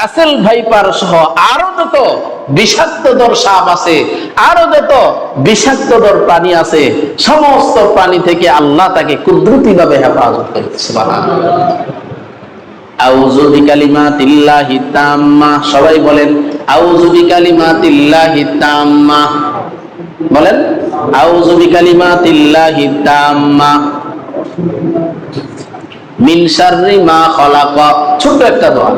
Russell viper সহ আরও যত বিষাক্তদর সাপ আছে, আরও যত বিষাক্তদর প্রাণী আছে, সমস্ত প্রাণী থেকে আল্লাহ তাকে কুদরতি ভাবে হেফাজত করেছে আউযু বিকালিমাতিল্লাহি তাম্মা, সবাই বলেন আউযু বিকালিমাতিল্লাহি তাম্মা। বলেন আউযু বিকালিমাতিল্লাহি তাম্মা। মিন শাররি মা খালাকা। ছোট্ট একটা দোয়া।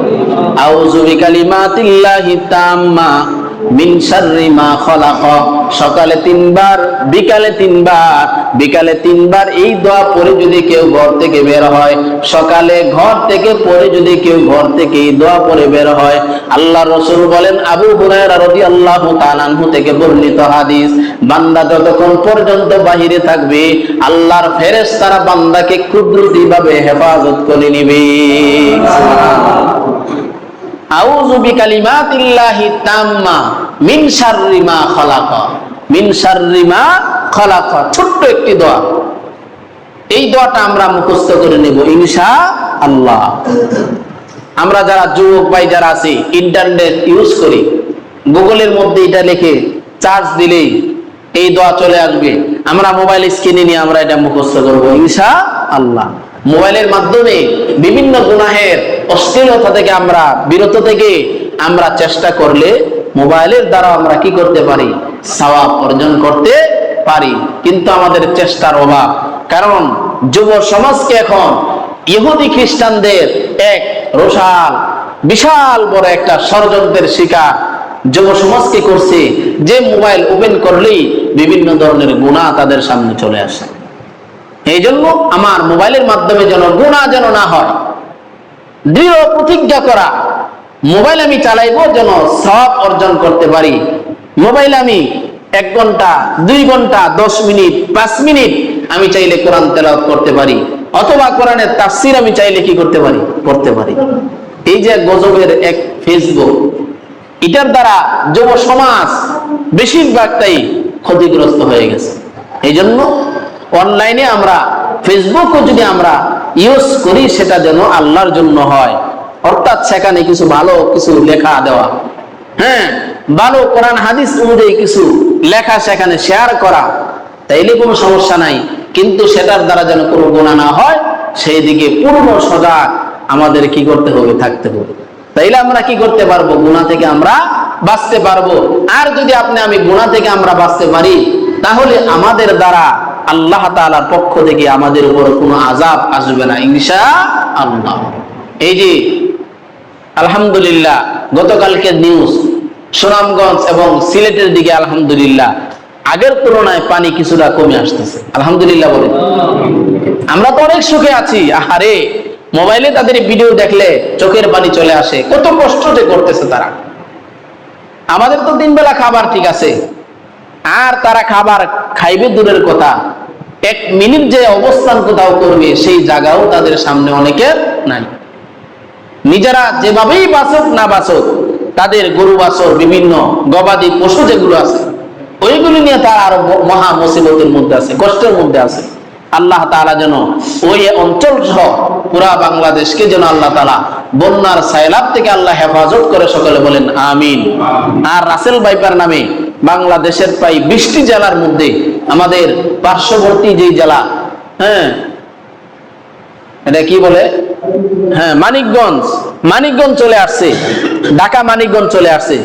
আউযু বিকালিমাতিল্লাহি তাম্মা মিন শাররি মা খলাক। সকালে তিনবার, বিকালে তিনবার বিকালে তিনবার এই দোয়া পড়ে যদি কেউ ঘর থেকে বের হয়। সকালে ঘর থেকে পড়ে যদি কেউ ঘর থেকে এই দোয়া পড়ে বের হয়। আল্লাহ রসুল বলেন আবু আনহু থেকে বর্ণিত হাদিস বান্দা যতক্ষণ পর্যন্ত বাহিরে থাকবে আল্লাহর ফেরেশতারা বান্দাকে কুদরতি ভাবে হেফাজত করে নিবে। আউযু বিকালিমাতিল্লাহি তাম্মা মিন শাররি মা খালাকা। মিন শাররি মা খালাকা ছোট্ট একটি দোয়া। এই দোয়াটা আমরা মুখস্থ করে নেব ইনশা আল্লাহ আমরা যারা যুবক ভাই যারা আছি ইন্টারনেট ইউজ করি, গুগলের মধ্যে এটা লিখে চার্জ দিলেই এই দোয়া চলে আসবে। আমরা মোবাইল স্ক্রিনে নিয়ে আমরা এটা মুখস্থ করব ইনশা আল্লাহ মোবাইলের মাধ্যমে বিভিন্ন গুনাহের অশ্লীলতা থেকে আমরা, বিরত থেকে আমরা চেষ্টা করলে মোবাইলের দ্বারা আমরা কি করতে পারি? সওয়াব অর্জন করতে পারি। কিন্তু আমাদের চেষ্টার অভাব। কারণ যুব সমাজকে এখন ইহুদি খ্রিস্টানদের এক রোশাল, বিশাল বড় একটা ষড়যন্ত্রের শিকার। যুব সমাজ কি করছে? যে মোবাইল ওপেন করলেই বিভিন্ন ধরনের গুণা তাদের সামনে চলে আসে। এই জন্য আমার মোবাইলের মাধ্যমে যেন গুণা যেন না হয়, দৃঢ় প্রতিজ্ঞা করা, মোবাইল আমি চালাইবো যেন সব অর্জন করতে পারি। মোবাইল আমি এক ঘণ্টা, দুই ঘণ্টা, দশ মিনিট, পাঁচ মিনিট আমি চাইলে কোরআন তেলাওয়াত করতে পারি, অথবা কোরআনের তাফসির আমি চাইলে কি করতে পারি? করতে পারি। এই যে গজবের এক ফেসবুক, এটার দ্বারা যুব সমাজ বেশিরভাগটাই ক্ষতিগ্রস্ত হয়ে গেছে। এই জন্য অনলাইনে আমরা, ফেসবুকও যদি আমরা ইউজ করি, সেটা যেন আল্লাহর জন্য হয়। অর্থাৎ সেখানে কিছু ভালো কিছু লেখা দেওয়া। হ্যাঁ ভালো কোরআন, হাদিস অনুযায়ী কিছু লেখা সেখানে শেয়ার করা, তাইলে কোনো সমস্যা নাই। কিন্তু সেটার দ্বারা যেন কোনো গুণা না হয় সেই দিকে পূর্ণ সজাগ আমাদের কি করতে হবে? থাকতে হবে। তাইলে আমরা কি করতে পারব? গুণা থেকে আমরা বাঁচতে পারব। আর যদি আপনি, আমি গুণা থেকে আমরা বাঁচতে পারি, তাহলে আমাদের দ্বারা আল্লাহ তাআলার পক্ষ থেকে আমাদের উপর কোনো আজাব আসবে না ইনশা আল্লাহ এই যে, আলহামদুলিল্লাহ গতকালকে নিউজ সুনামগঞ্জ এবং সিলেটের দিকে আলহামদুলিল্লাহ, আগের তুলনায় পানি কিছুটা কমে আসতেছে। আলহামদুলিল্লাহ বলে। আমরা তো অনেক সুখে আছি। আহারে মোবাইলে তাদের ভিডিও দেখলে চোখের পানি চলে আসে। কত কষ্ট যে করতেছে তারা। আমাদের তো দিন বেলা খাবার ঠিক আছে। আর তারা খাবার খাইবে দূরের কথা। এক মিনিট যে অবস্থান কোথাও করবে, সেই জায়গাও তাদের সামনে অনেকের নাই। নিজেরা যেভাবেই বাঁচুক না বাঁচুক, তাদের গরু, বাছর, বিভিন্ন গবাদি পশু যেগুলো আছে, ওইগুলি নিয়ে তারা আরও মহা মুসিবতের মধ্যে আছে, কষ্টের মধ্যে আছে। আল্লাহ তাআলা যেন ওই অঞ্চল সহ পুরা বাংলাদেশকে যেন আল্লাহ তাআলা বন্যার সাইলাব থেকে আল্লাহ হেফাজত করে সকলে বলেন আমিন। আর রাসেল বাইপার নামে বাংলাদেশের প্রায় বিশটি জেলার মধ্যে আমাদের পার্শ্ববর্তী যেই জেলা হ্যাঁ এটা কি বলে? হ্যাঁ মানিকগঞ্জ মানিকগঞ্জ চলে আসছে, ঢাকা মানিকগঞ্জ চলে আসছে।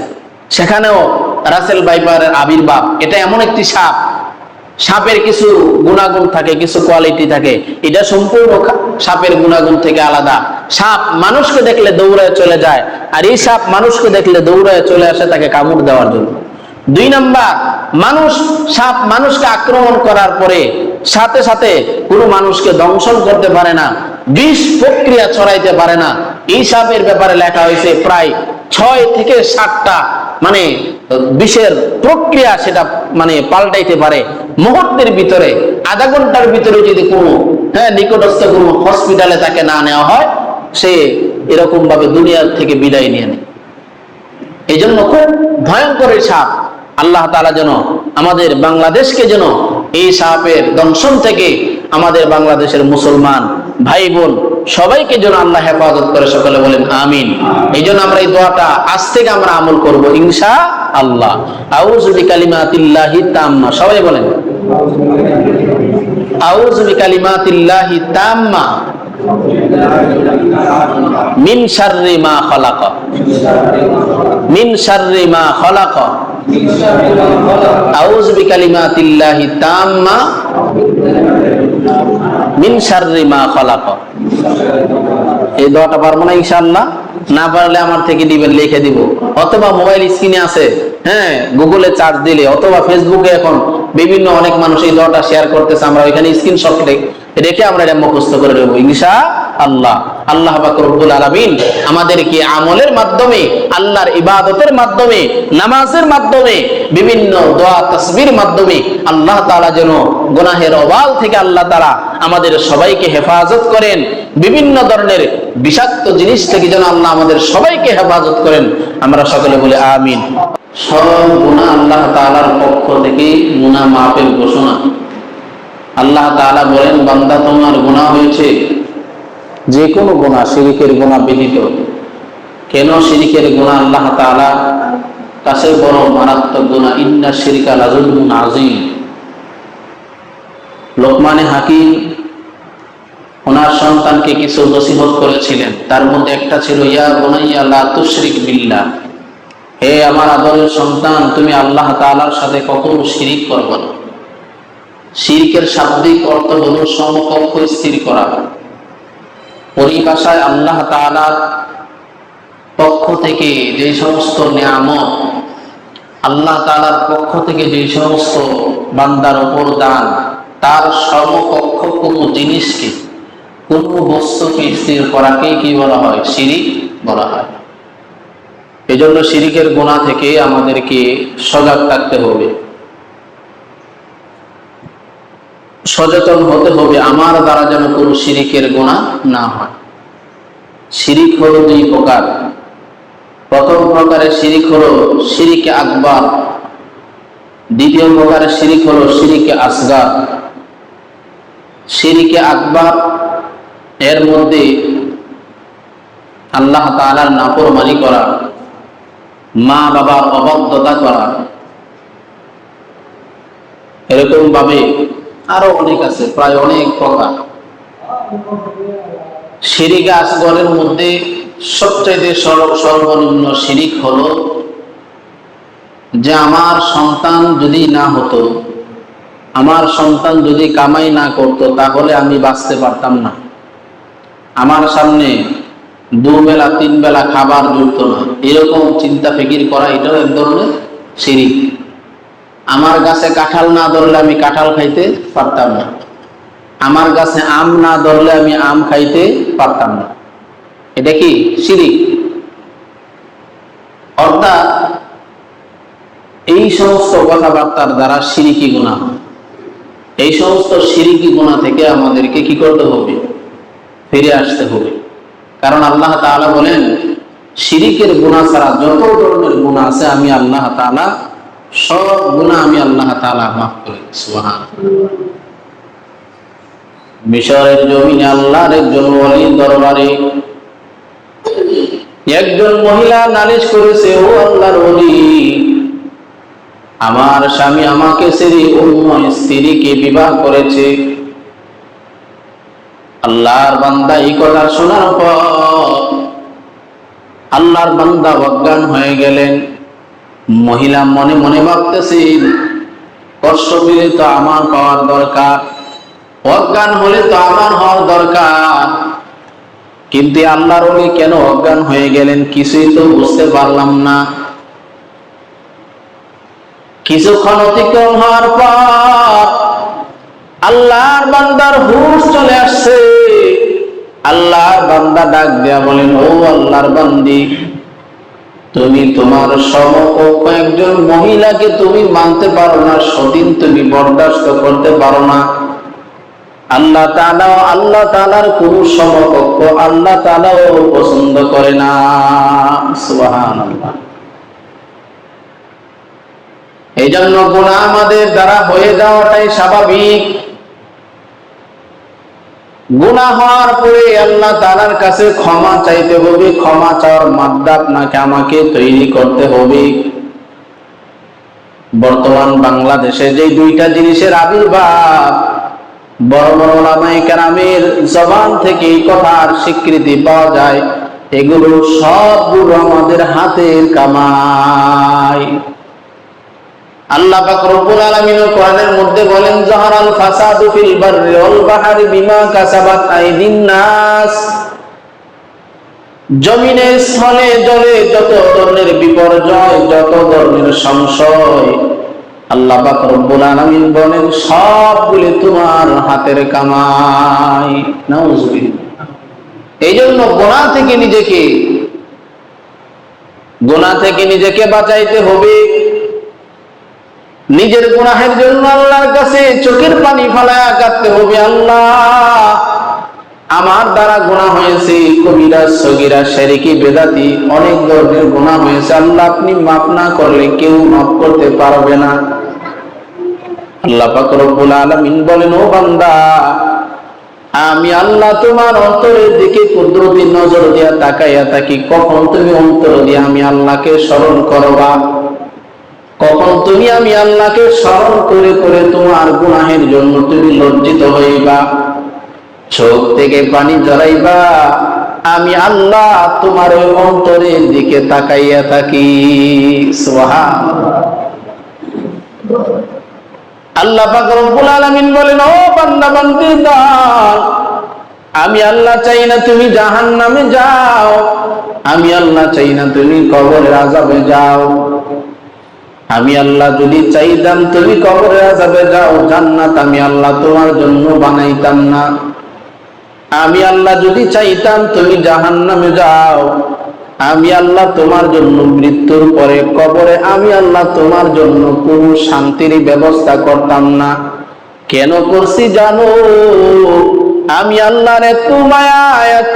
সেখানেও রাসেল বাইপারের আবির্ভাব। এটা এমন একটি সাপ সাপের কিছু গুণাগুণ থাকে, কিছু কোয়ালিটি থাকে। এটা সম্পূর্ণ সাপের গুণাগুণ থেকে আলাদা। সাপ মানুষকে দেখলে দৌড়ায় চলে যায়, আর এই সাপ মানুষকে দেখলে দৌড়ায় চলে আসে তাকে কামড় দেওয়ার জন্য। দুই নাম্বার, মানুষ, সাপ মানুষকে আক্রমণ করার পরে সাথে সাথে কোনো মানুষকে দংশন করতে পারে না, বিষ প্রক্রিয়া ছড়াইতে পারে না। এই সাপের ব্যাপারে লেখা হয়েছে প্রায় ছয় থেকে সাতটা মানে বিষের প্রক্রিয়া সেটা মানে পাল্টাইতে পারে। মুহূর্তের ভিতরে, আধা ঘণ্টার ভিতরে যদি কোনো হ্যাঁ নিকটস্থ কোনো হসপিটালে তাকে না নেওয়া হয়, সে এরকম ভাবে দুনিয়ার থেকে বিদায় নিয়ে নেয়। এই জন্য খুব ভয়ঙ্কর সাপ। আল্লাহ তালা যেন আমাদের বাংলাদেশকে যেন এই সাপের দংশন থেকে আমাদের বাংলাদেশের মুসলমান ভাই বোন সবাইকে যেন আল্লাহ হেফাজত করে সকলে বলেন আমিন। এই জন্য আমরা এই দোয়াটা আজ থেকে আমরা আমল করব ইনশা আল্লাহ আউযু বিকালিমাতিল্লাহি তাম্মা। সবাই বলেন। আউযু বিকালিমাতিল্লাহি তাম্মা। মিন শাররি মা খালাকা। মিন শাররি মা খালাকা। আউযু বিকালিমাতিল্লাহি তাম্মা। মিন শাররি মা খালাকা। এই দোয়াটা পারব না ইনশাআল্লাহ? না পারলে আমার থেকে দিবেন লিখে দিব। অথবা মোবাইল স্ক্রিনে আছে হ্যাঁ গুগলে চার্জ দিলে, অথবা ফেসবুকে এখন বিভিন্ন অনেক মানুষ এই দোয়াটা শেয়ার করতেছে, আমরা ওইখানে স্ক্রিনশট রেখে আমরা এটা মুখস্থ করে নেব ইনশা আল্লাহ আল্লাহ পাক রব্বুল আলামিন আমাদেরকে আমলের মাধ্যমে, আল্লাহর ইবাদতের মাধ্যমে, নামাজের মাধ্যমে, বিভিন্ন দোয়া, তাসবির মাধ্যমে আল্লাহ তালা যেন গুনাহের অবাল থেকে আল্লাহ তাআলা আমাদের সবাইকে হেফাজত করেন। বিভিন্ন ধরনের বিষাক্ত জিনিস থেকে যেন আল্লাহ আমাদের সবাইকে হেফাজত করেন। আমরা সকলে বলে আমিন। সব গুনাহ আল্লাহ তাআলার পক্ষ থেকে গুনাহ মাফের ঘোষণা। আল্লাহ তাআলা বলেন, বান্দা, তোমার গুনাহ হয়েছে। যে কোনো গুনাহ শিরিকের গুনাহ ব্যতীত। কেন শিরিকের গুনাহ আল্লাহ তাআলা? কাছে বড় মারাত্মক গুনাহ, ইন্না শিরকা লাজুলুন আযীম। লোকমানে হাকিম ওনার সন্তানকে কিছু নসিহত করেছিলেন। তার মধ্যে একটা ছিল, ইয়া বুনাইয়া, লা তুশরিক বিল্লাহ। হে আমার আদরের সন্তান, তুমি আল্লাহ তাআলার সাথে কখনো শিরিক করবে না। শিরকের শাব্দিক অর্থ হল সমকক্ষ স্থির করা। পরিভাষায় আল্লাহ তাআলার পক্ষ থেকে যে সমস্ত নিয়ামত, আল্লাহ তাআলার পক্ষ থেকে যে সমস্ত বান্দার উপর দান, তার সমকক্ষ কোনো জিনিসকে কোন বস্তুকে স্থির করাকে কি বলা হয়? শিরিক বলা হয়। এজন্য শিরিকের গোনা থেকে আমাদেরকে সজাগ থাকতে হবে। সচেতন হতে হবে, আমার দ্বারা যেন কোনো শিরিকের গোনা না হয়। শিরিক হলো দুই প্রকার। প্রথম প্রকারের শিরিক হলো শিরিকে আকবর, দ্বিতীয় প্রকারের শিরিক হলো শিরিকে আসগার। শিরিকে আকবর এর মধ্যে আল্লাহ তাআলার নাফরমানি করা, মা বাবার অবাধ্যতা করা এরকম ভাবে আরও অনেক আছে, প্রায় অনেক প্রকার। শিরিক আসগরের মধ্যে সবচাইতে সর্বনিম্ন শিরিক হলো যে আমার সন্তান যদি না হতো, আমার সন্তান যদি কামাই না করত, তাহলে আমি বাঁচতে পারতাম না। আমার সামনে দুবেলা তিন বেলা খাবার জুটতো না। এরকম চিন্তা ফিকির করা এটাও এক ধরনের সিঁড়ি আমার গাছে কাঁঠাল না ধরলে আমি কাঁঠাল খাইতে পারতাম না। আমার গাছে আম না ধরলে আমি আম খাইতে পারতাম না। এটা কি সিঁড়ি অর্থাৎ এই সমস্ত কথাবার্তার দ্বারা সিরিকি গুণা এই সমস্ত সিরিকি গুণা থেকে আমাদেরকে কি করতে হবে? ফিরে আসতে হবে। কারণ আল্লাহ তাআলা বলেন, শিরিকের গুণা ছাড়া যত ধরনের গুণা আছে, আমি আল্লাহ তাআলা, সব গুণা আমি আল্লাহ তাআলা মাফ করে দিই। সুবহান মিশরের জমিনে আল্লাহর একজন ওলির দরবারে একজন মহিলা নালিশ করেছে, ও আল্লাহর ওলি, আমার স্বামী আমাকে ছেড়ে অন্য স্ত্রীকে বিবাহ করেছে। আল্লাহর বান্দা এই কথা শোনার পর আল্লাহর বান্দা অজ্ঞান হয়ে গেলেন। মহিলা মনে মনে ভাবতেছেন, কষ্ট পেলে তো আমার পাওয়ার দরকার, অজ্ঞান হলে তো আমার হওয়ার দরকার। কিন্তু আল্লাহর ওলি কেন অজ্ঞান হয়ে গেলেন কিছুই তো বুঝতে পারলাম না। কিছুক্ষণ অতিক্রম হওয়ার পর আল্লাহর বান্দার হুশ চলে আসছে। আল্লাহর বান্দা ডাক দেয়া বলেন, ও আল্লাহর বান্দি, তুমি তোমার সমকক্ষ একজন মহিলাকে তুমি মানতে পারো না, সতীন তুমি বরদাস্ত করতে পারো না। আল্লাহ তাআলা আল্লাহ তাআলার কোন সমকক্ষ আল্লাহ তাআলাও পছন্দ করে না। সুবহানাল্লাহ। এই জন্য গুণা আমাদের দ্বারা হয়ে যাওয়াটাই স্বাভাবিক। গুনাহ হওয়ার পরে আল্লাহ তাআলার কাছে ক্ষমা চাইতে হবে, ক্ষমা চাওয়ার মাদ্দা আপনাকে আমাকে তৈরি করতে হবে? বর্তমান বাংলাদেশে যে দুইটা জিনিসের আবির্ভাব, বড় বড় ওলামায়ে কেরামের জবান থেকে কথার স্বীকৃতি পাওয়া যায়, এগুলো সবগুলো আমাদের হাতের কামাই। বিপর্যয় সংশয়, আল্লাহ সবগুলি তোমার হাতের কামাই। এই জন্য গোনা থেকে নিজেকে গোনা থেকে নিজেকে বাঁচাইতে হবে। নিজের গুনাহের জন্য আল্লাহর কাছে চোখের পানি ফালায়া কাঁদতে হবে আল্লাহ। আমার দ্বারা গুনাহ হয়েছে, কবিরা, সগিরা শেরিকি বেদাতি, অনেক ধরনের গুনাহ হয়েছে। আল্লাহ আপনি মাফ না করলে কেউ মাফ করতে পারবে না। আল্লাহ পাক আলামিন বলেন, ও বান্দা, আমি আল্লাহ তোমার অন্তরের দিকে কুদরতি নজর দিয়া তাকাইয়া থাকি। কখন তুমি অন্তর দিয়ে আমি আল্লাহকে স্মরণ করবা? কখন তুমি আমি আল্লাহকে স্মরণ করে করে তোমার গুনাহের জন্য তুমি লজ্জিত হইবা? চোখ থেকে পানি জড়াইবা আমি আল্লাহ তোমার ওই অন্তরের দিকে তাকাইয়া থাকি। সোহা আল্লাহ রব্বুল আলামিন বলেন, ও বান্দা বান্দি আমি আল্লাহ চাই না তুমি জাহান্নামে যাও। আমি আল্লাহ চাই না তুমি কবরের আযাবে যাও। আমি আল্লাহ যদি চাইতাম, তুমি কবরে আযাবে যাও, জান্নাত আমি আল্লাহ তোমার জন্য বানাইতাম না। আমি আল্লাহ যদি চাইতাম, তুমি জাহান্নামে যাও। আমি আল্লাহ তোমার জন্য মৃত্যুর পরে কবরে, আমি আল্লাহ তোমার জন্য কোন শান্তির ব্যবস্থা করতাম না। কেন করছি জানো? আমি আল্লাহর এত মায়া, এত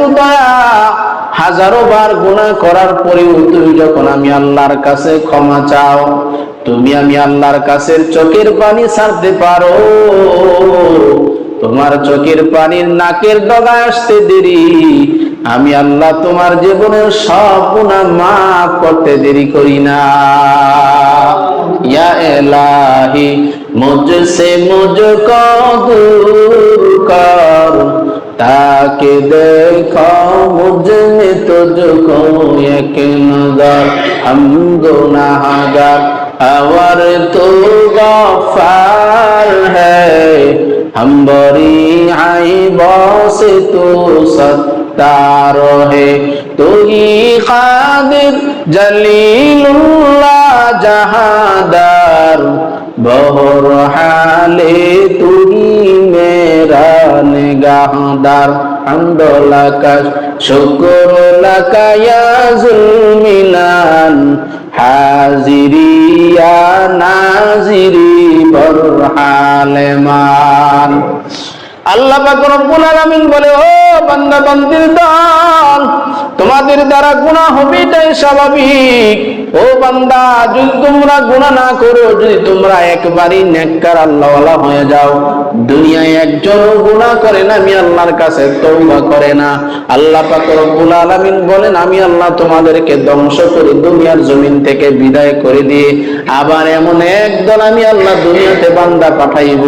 হাজারো বার গুণা করার পরেও তুমি যখন আমি আল্লাহর কাছে ক্ষমা চাও, তুমি আমি আল্লাহর কাছে চোখের পানি ছাড়তে পারো। তোমার চোখের পানির নাকের ডগায় আসতে দেরি। আমি আল্লাহ তোমার জীবনের সব গুণা মাফ করতে দেরি করি না। ইয়া এলাহি मुझसे मुझको दूर कर ताकि देखो मुझे तुझको एक नजर हम गुनाहगार अवर तू गफार है हम बरी आई बॉस तू सत्तार है तू ही खादिर जलीलुल्लाह जहादार বহর হালে তুমি মেরানগাহদার আন্দোলাকাশ শুকর লাকায়াজুমিলান হাজিরিয়া নাজিরি বর মান। আল্লাহ পাক রব্বুল আলামিন বলে, ও তোমাদের দ্বারা গুনাহ হবে এটাই স্বাভাবিক। ও বান্দা, যদি তোমরা গুনাহ না করো, যদি তোমরা একবারই নেককার আল্লাহওয়ালা হয়ে যাও, দুনিয়ায় একজন গুনাহ করে না, আমি আল্লাহর কাছে তওবা করে না। আল্লাহ বলেন, আমি আল্লাহ তোমাদেরকে ধ্বংস করে দুনিয়ার জমিন থেকে বিদায় করে দিয়ে আবার এমন একদল আমি আল্লাহ দুনিয়াতে বান্দা পাঠাইব।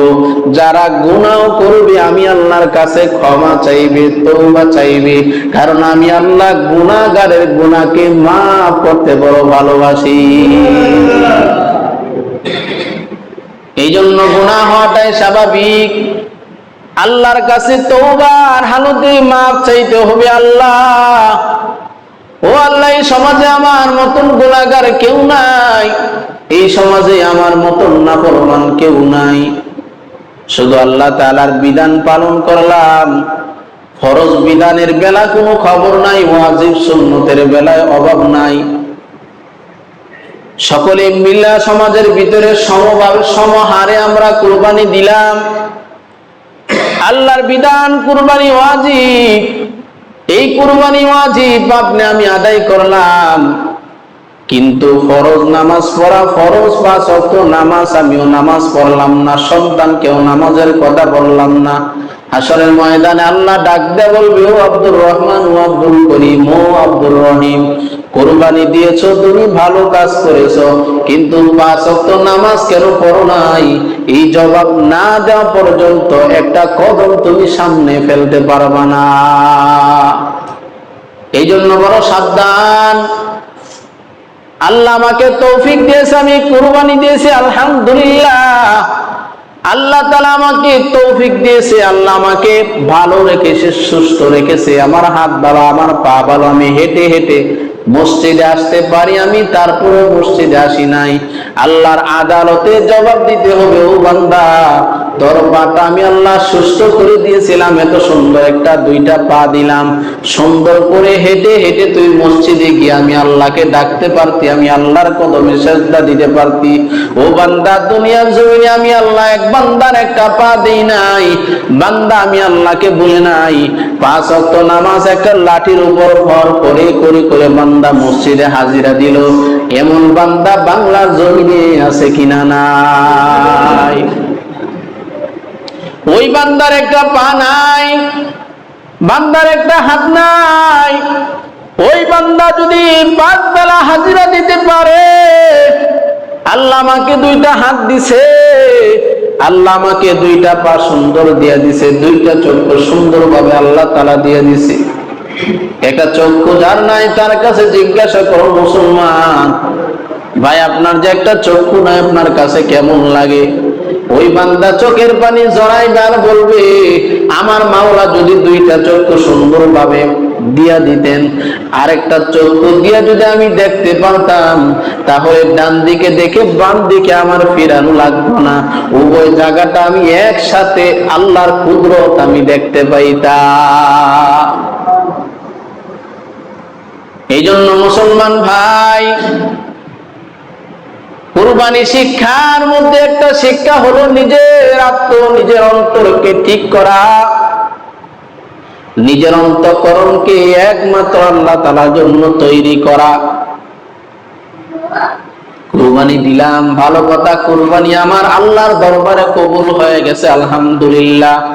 যারা গুনাহ করবে, আমি আল্লাহর কাছে ক্ষমা চাইবে। কারণ আমি আল্লাহ গুনাহগারের গুনাহকে মাফ করতে বড় ভালোবাসি। এই জন্য গুনাহ হওয়াটাই স্বাভাবিক। আল্লাহর কাছে তওবার হালতে মাফ চাইতে হবে আল্লাহ। ও আল্লাহ সমাজে আমার মতন গোলাগার কেউ নাই। এই সমাজে আমার মতন নাফরমান কেউ নাই। শুধু আল্লাহ তাআলার বিধান পালন করলাম। ফরজ বিধানের বেলা কোনো খবর নাই, ওয়াজিব সুন্নতের বেলায় অভাব নাই। সকলে মিল্লা সমাজের ভিতরে সমভাবে সমহারে আমরা কুরবানি দিলাম। আল্লাহর বিধান কুরবানি ওয়াজিব। এই কুরবানি ওয়াজিব আপনি আমি আদায় করলাম। কিন্তু ফরজ নামাজ পড়া ফরজ বা শক্ত নামাজ, আমিও নামাজ পড়লাম না, সন্তানকেও নামাজের কথা বললাম না। হাসরের ময়দানে আল্লাহ ডাক দে বলবে, ও আব্দুর রহমান, ও আব্দুল করিম, ও আব্দুর রহিম, কোরবানি দিয়েছ, তুমি ভালো কাজ করেছ, কিন্তু পাঁচ নামাজ কেন পড়ো নাই? এই জবাব না দেওয়া পর্যন্ত একটা কদম তুমি সামনে ফেলতে পারবা না। এই জন্য বড় সাবধান। আল্লাহ আমাকে তৌফিক দিয়েছে, আমি কুরবানি দিয়েছি, আলহামদুলিল্লাহ। আল্লাহ তালা আমাকে তৌফিক দিয়েছে, আল্লাহ আমাকে ভালো রেখেছে, সুস্থ রেখেছে। আমার হাত ভালো আমার পা ভালো আমি হেঁটে হেঁটে মসজিদে আসতে পারি, আমি তারপরে মসজিদে আসি নাই। আল্লাহর আদালতে জবাব দিতে হবে, ও বান্দা। তোর পাটা আমি আল্লাহ সুস্থ করে দিয়েছিলাম। এত সুন্দর একটা দুইটা পা দিলাম। সুন্দর করে হেঁটে হেঁটে তুই মসজিদে গিয়ে আমি আল্লাহকে ডাকতে পারতি, আমি আল্লাহর কদমে সেজদা দিতে পারতি। ও বান্দা, দুনিয়ার জমিনে আমি আল্লাহ এক বান্দার একটা পা দেই নাই। বান্দা, আমি আল্লাহকে বলে নাই। পাঁচ অক্ট নামাজ একটা লাঠির উপর ভর করে করে করে বান্দা মসজিদে হাজিরা দিল। এমন বান্দা বাংলার জমিনে আছে কিনা নাই? ওই বান্দার একটা পা নাই, বান্দার একটা হাত নাই। ওই বান্দা যদি পাঁচ বেলা হাজিরা দিতে পারে, আল্লাহ আমাকে দুইটা হাত দিছে, আল্লাহ আমাকে দুইটা পা সুন্দর দিয়া দিছে, দুইটা চক্ষু সুন্দর ভাবে আল্লাহ তালা দিয়া দিছে। একটা চক্ষু যার নাই, তার কাছে জিজ্ঞাসা করো, মুসলমান, ভাই আপনার যে একটা চক্ষু নাই, আপনার কাছে কেমন লাগে? ওই বান্দা চোখের পানি জড়াই গান বলবে, আমার মাওলা যদি দুইটা চক্ষু সুন্দর ভাবে দিয়া দিতেন, আরেকটা চক্ষু দিয়া যদি আমি দেখতে পারতাম, তাহলে ডান দিকে দেখে বাম দিকে আমার ফিরানো লাগতো না। উভয় জায়গাটা আমি একসাথে আল্লাহর কুদরত আমি দেখতে পাইতাম। এই জন্য মুসলমান ভাই কুরবানি শিক্ষার মধ্যে একটা শিক্ষা হলো নিজের আত্ম, নিজের অন্তরকে ঠিক করা। নিজের অন্তকরণকে একমাত্র আল্লাহ তালার জন্য তৈরি করা। কুরবানি দিলাম, ভালো কথা, কুরবানি আমার আল্লাহর দরবারে কবুল হয়ে গেছে, আলহামদুলিল্লাহ।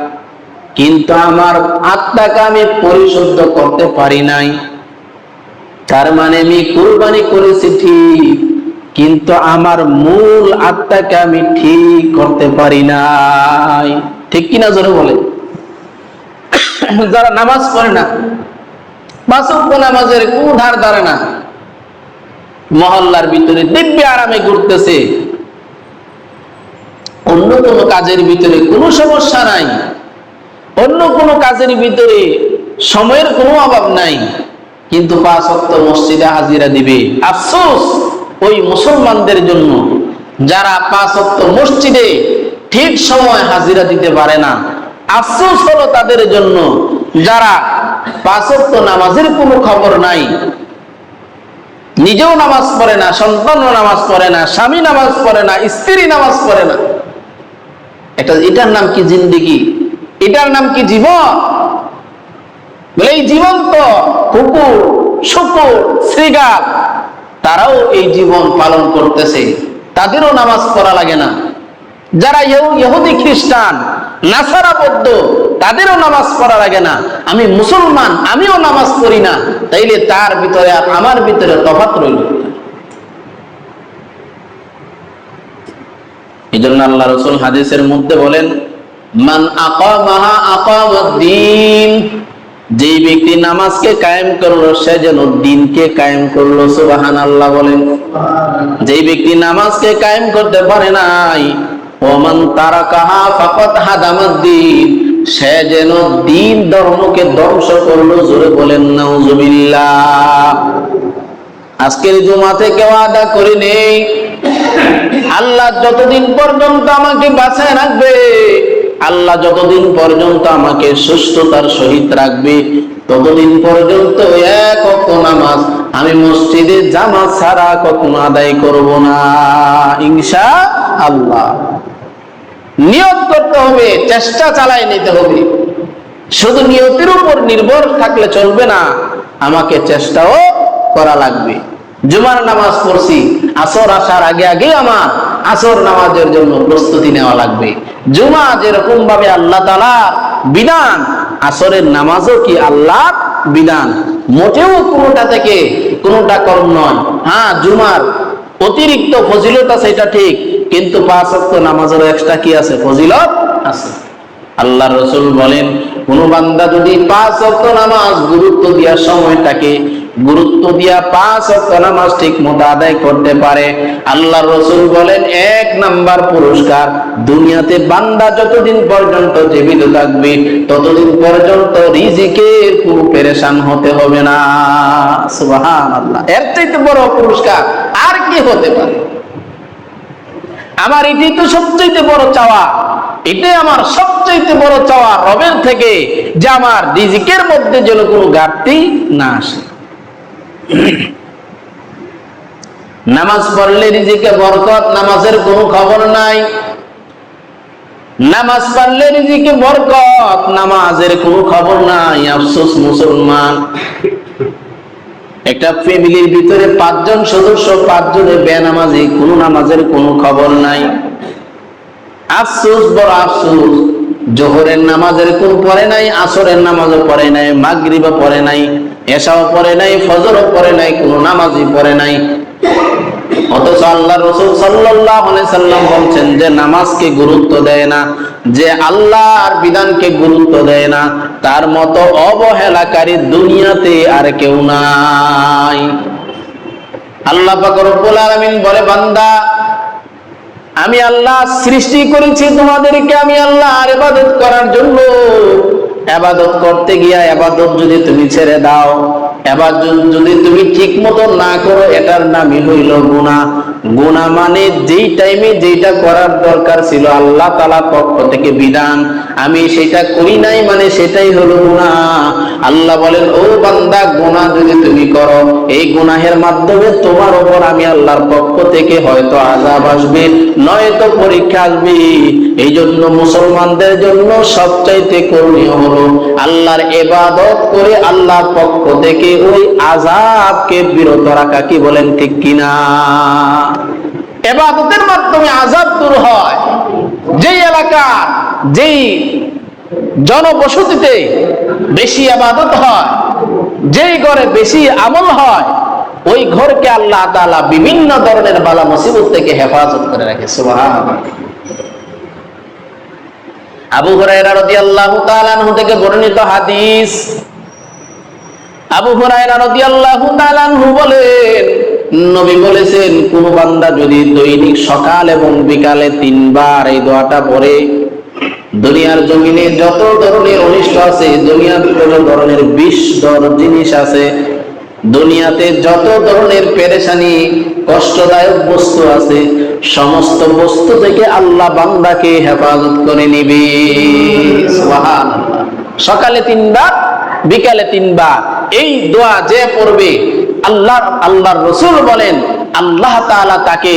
কিন্তু আমার আত্মাকে আমি পরিশুদ্ধ করতে পারি নাই। তার মানে আমি কুরবানি করেছি ঠিক। কিন্তু আমার মূল আত্মাকে আমি ঠিক করতে পারি নাই। ঠিক কিনা জোরে বলে? যারা নামাজ পড়ে না বাসক্য নামাজের কোন ধার ধারে না, মহল্লার ভিতরে দিব্য আরামে ঘুরতেছে, অন্য কোনো কাজের ভিতরে কোনো সমস্যা নাই, অন্য কোনো কাজের ভিতরে সময়ের কোনো অভাব নাই, কিন্তু পাঁচ মসজিদে হাজিরা দিবে। আফসোস! ওই মুসলমানদের জন্য যারা পাঁচ অক্ত মসজিদে ঠিক সময় হাজিরা দিতে পারে না, আফসোস হলো তাদের জন্য যারা পাঁচ অক্ত নামাজের কোনো খবর নাই, নিজেও নামাজ পড়ে না, সন্তানও নামাজ পড়ে না, স্বামী নামাজ পড়ে না, স্ত্রী নামাজ পড়ে না। এটা, এটার নাম কি জিন্দিগি? এটার নাম কি জীবন? বলে এই জীবন্ত কুকুর, শুকুর শ্রীগাল তারাও এই জীবন পালন করতেছে। তাদেরও নামাজ পড়া লাগে না। যারা ইহুদি খ্রিস্টান, নাসারা বৌদ্ধ, তাদেরও নামাজ পড়া লাগে না। আমি মুসলমান, আমিও নামাজ পড়ি না। তাইলে তার ভিতরে আর আমার ভিতরে তফাত রইল এই জন্য আল্লাহ রসুল হাদিসের মধ্যে বলেন, মান আকামাহা আকামদ্দিন যেই ব্যক্তি নামাজকে কায়েম করল, সে যেন দিনকে কায়েম করল সুবাহান আল্লাহ বলেন। যেই ব্যক্তি নামাজকে কায়েম করতে পারে নাই, ওমান তারা কাহা ফাকত হাদামাদ্দিন সে যেন দিন ধর্মকে ধ্বংস করল, জোরে বলেন, নাউজুবিল্লাহ। আজকের জুমাতে কেউ আদা করে নেই। আল্লাহ যতদিন পর্যন্ত আমাকে বাঁচায় রাখবে আল্লাহ যতদিন পর্যন্ত আমাকে সুস্থতার সহিত রাখবে, ততদিন পর্যন্ত এক নামাজ আমি মসজিদে জামা ছাড়া কখনো আদায় করব না ইনশা আল্লাহ নিয়ত করতে হবে, চেষ্টা চালাই নিতে হবে। শুধু নিয়তের উপর নির্ভর থাকলে চলবে না, আমাকে চেষ্টাও করা লাগবে। জুমার নামাজ পড়ছি, আসর আসার আগে আগে আমার আসর নামাজের জন্য প্রস্তুতি নেওয়া লাগবে। জুমা যেরকম ভাবে আল্লাহ তালা বিধান, আসরের নামাজও কি আল্লাহ বিধান? মোটেও কোনোটা থেকে কোনোটা কম নয়। হ্যাঁ জুমার অতিরিক্ত ফজিলত আছে, এটা ঠিক। কিন্তু পাঁচ নামাজের এক্সট্রা কি আছে? ফজিলত আছে। আল্লাহ রসুল বলেন, কোন বান্দা যদি পাঁচ নামাজ গুরুত্ব দেওয়ার সময়টাকে গুরুত্ব দিয়া পাঁচ নামাজ ঠিক মতো আদায় করতে পারে। আল্লাহ রসুল বলেন, এক নাম্বার পুরস্কার, দুনিয়াতে বান্দা যতদিন পর্যন্ত জীবিত থাকবে, ততদিন পর্যন্ত রিজিকের পেরেশান হতে হবে না। আল্লাহ এর চাইতে বড় পুরস্কার আর কি হতে পারে? আমার এটাই তো সবচেয়ে বড় চাওয়া। এটাই আমার সবচেয়ে বড় চাওয়া রবের থেকে যে আমার রিজিকের মধ্যে যেন কোনো ঘাটতি না আসে। নামাজ পড়লে রিজিকে বরকত, নামাজের কোনো খবর নাই। নামাজ পড়লে রিজিকে বরকত, নামাজের কোনো খবর নাই। আফসোস মুসলমান। একটা ফ্যামিলির ভিতরে পাঁচজন সদস্য, পাঁচজনে বেনামাজি, কোনো নামাজের কোনো খবর নাই। আফসোস, বড় আফসোস। জোহরের নামাজের কোন পড়ে নাই, আসরের নামাজও পড়ে নাই, মাগরিবও পড়ে নাই, এশাও পড়ে নাই, ফজরও পড়ে নাই, কোনো নামাজই পড়ে নাই। অথচ আল্লাহ রসুল সাল্লাম বলছেন যে, নামাজকে গুরুত্ব দেয় না, যে আল্লাহর বিধানকে গুরুত্ব দেয় না, তার মতো অবহেলাকারী দুনিয়াতে আর কেউ নাই। আল্লাহ বলে, বান্দা আমি আল্লাহ সৃষ্টি করেছি তোমাদেরকে, আমি আল্লাহ আর এবাদত করার জন্য। এবাদত করতে গিয়া এবাদত যদি তুমি ছেড়ে দাও আবাদত যদি তুমি ঠিক মতো না করো, এটার নামই হইল গুনাহ। গুনাহ মানে যেই টাইমে যেটা করার দরকার ছিল আল্লাহ তালা পক্ষ থেকে বিধান। আমি সেটা করি নাই মানে সেটাই হলো গুনাহ। আল্লাহ বলেন, ও বান্দা, গুনাহ যদি তুমি করো, এই গুনাহের মাধ্যমে তোমার ওপর আমি আল্লাহর পক্ষ থেকে হয়তো আযাব আসবে, নয়তো পরীক্ষা আসবে। এই জন্য মুসলমানদের জন্য সবচাইতে করণীয় হলো আল্লাহর এবাদত করে আল্লাহর পক্ষ থেকে ওই আজাবকে বিরত রাখা কি বলেন ঠিক কিনা? এবাদতের মাধ্যমে আজাব দূর হয়। যেই এলাকার যেই জনবসতিতে বেশি আবাদত হয়, যেই ঘরে বেশি আমল হয়, ওই ঘরকে আল্লাহ তাআলা বিভিন্ন ধরনের বালা মুসিবত থেকে হেফাজত করে রাখে। আবু হুরায়রা রাদিয়াল্লাহু তাআলা থেকে বর্ণিত হাদিস আবু হুরায়রা রাদিয়াল্লাহু তাআলা বলেন, নবী বলেছেন, কোন বান্দা যদি দৈনিক সকাল এবং বিকালে তিনবার এই দোয়াটা পড়ে, দুনিয়ার জমিনে যত ধরনের অনিষ্ট আছে, দুনিয়ার যত ধরনের বিষ দর জিনিস আছে, দুনিয়াতে যত ধরনের পেরেশানি, কষ্টদায়ক বস্তু আছে, সমস্ত বস্তু থেকে আল্লাহ বান্দাকে হেফাজত করে নিবে। সকালে তিনবার, বিকালে তিনবার এই দোয়া যে পড়বে আল্লাহ আল্লাহর রসুল বলেন আল্লাহ তাকে